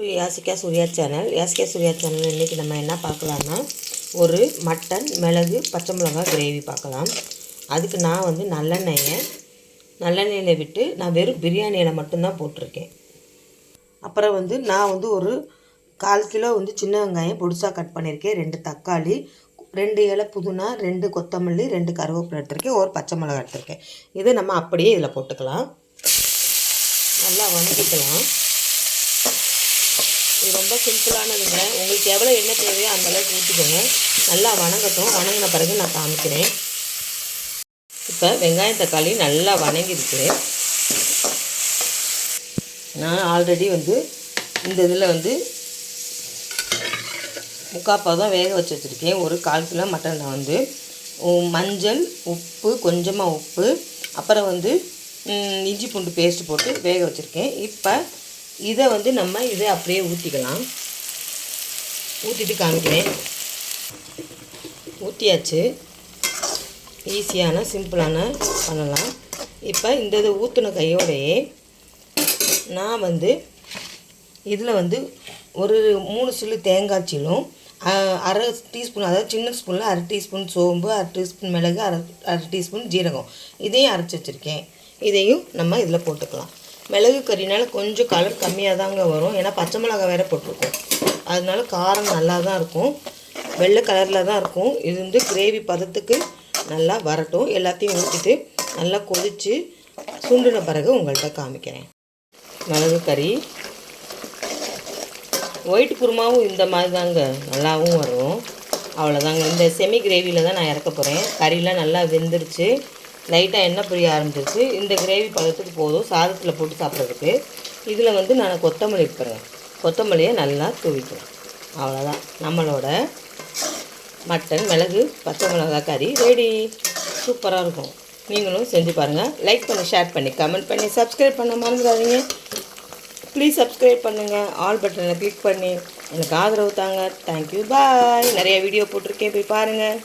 To Yashika Surya channel Yashika Surya channel இன்றைக்கி நம்ம என்ன பார்க்கலான்னா ஒரு மட்டன் மிளகு பச்சை மிளகாய் கிரேவி பார்க்கலாம். அதுக்கு நான் வந்து நல்லெண்ணெயை நல்லெண்ணெயில் விட்டு நான் வெறும் பிரியாணியில் மட்டும்தான் போட்டிருக்கேன். அப்புறம் வந்து நான் வந்து ஒரு கால் கிலோ வந்து சின்ன வெங்காயம் பொடிசாக கட் பண்ணியிருக்கேன். ரெண்டு தக்காளி ரெண்டு இலை புதுனா ரெண்டு கொத்தமல்லி ரெண்டு கருவேப்பிலை எடுத்திருக்கேன். ஒரு பச்சை மிளகாய் எடுத்திருக்கேன். இதை நம்ம அப்படியே இதில் போட்டுக்கலாம். நல்லா வணக்கிக்கலாம் இது ரொம்ப சிம்பிளானதுங்க. உங்களுக்கு எவ்வளோ எண்ணெய் தேவையோ அந்த அளவுக்கு ஊற்றிக்கோங்க நல்லா வணங்கட்டும். வணங்கின பிறகு நான் காமிக்கிறேன். இப்போ வெங்காயம் தக்காளி நல்லா வணங்கிருக்கு நான் ஆல்ரெடி வந்து இந்த இதில் வந்து முக்காப்பா தான் வேக வச்சு வச்சுருக்கேன். ஒரு கால் கிலோ மட்டனில் வந்து மஞ்சள் உப்பு கொஞ்சமாக உப்பு அப்புறம் வந்து இஞ்சி பூண்டு பேஸ்ட் போட்டு வேக வச்சுருக்கேன். இப்போ இதை வந்து நம்ம இதை அப்படியே ஊற்றிக்கலாம் ஊற்றிட்டு காமிக்கிறேன். ஊற்றியாச்சு ஈஸியான சிம்பிளான பண்ணலாம். இப்போ இந்த இதை ஊற்றின கையோடையே நான் வந்து இதில் வந்து ஒரு மூணு சில்லு தேங்காய் சீலும் அரை டீஸ்பூன் அதாவது சின்ன ஸ்பூனில் அரை டீஸ்பூன் சோம்பு அரை டீஸ்பூன் மிளகு அரை அரை டீஸ்பூன் ஜீரகம். இதையும் அரைச்சி வச்சுருக்கேன். இதையும் நம்ம இதில் போட்டுக்கலாம். மிளகு கறினால் கொஞ்சம் கலர் கம்மியாக தாங்க வரும். ஏன்னா பச்சை மிளகா வேறு போட்டிருக்கோம். அதனால காரம் நல்லா தான் இருக்கும். வெள்ளை கலரில் தான் இருக்கும். இது வந்து கிரேவி பதத்துக்கு நல்லா வரட்டும். எல்லாத்தையும் ஊற்றிட்டு நல்லா கொதித்து சுண்டின பிறகு உங்கள்கிட்ட காமிக்கிறேன். மிளகு கறி. ஒயிட் குருமாவும் இந்த மாதிரி தாங்க நல்லாவும் வரும். அவ்வளோதாங்க இந்த செமி கிரேவியில் தான் நான் இறக்க போகிறேன் கறிலாம் நல்லா வெந்துருச்சு. லைட்டாக எண்ணெய் புரிய ஆரம்பிச்சிருச்சு? இந்த கிரேவி பதத்துக்கு போதும். சாதத்தில் போட்டு சாப்பிட்றதுக்கு இதில் வந்து நான் கொத்தமல்லி போகிறேன் கொத்தமல்லியை நல்லா தூவிக்கிறேன் அவ்வளோதான் நம்மளோட மட்டன் மிளகு பச்சை மிளகா கறி ரெடி சூப்பராக இருக்கும். நீங்களும் செஞ்சு பாருங்கள் லைக் பண்ணி ஷேர் பண்ணி கமெண்ட் பண்ணி சப்ஸ்கிரைப் பண்ண மறந்துடாதீங்க. ப்ளீஸ் சப்ஸ்கிரைப் பண்ணுங்கள் ஆல் பட்டனை கிளிக் பண்ணி எனக்கு ஆதரவு தாங்க. தேங்க்யூ பாய் நிறைய வீடியோ போட்டிருக்கேன். போய் பாருங்கள்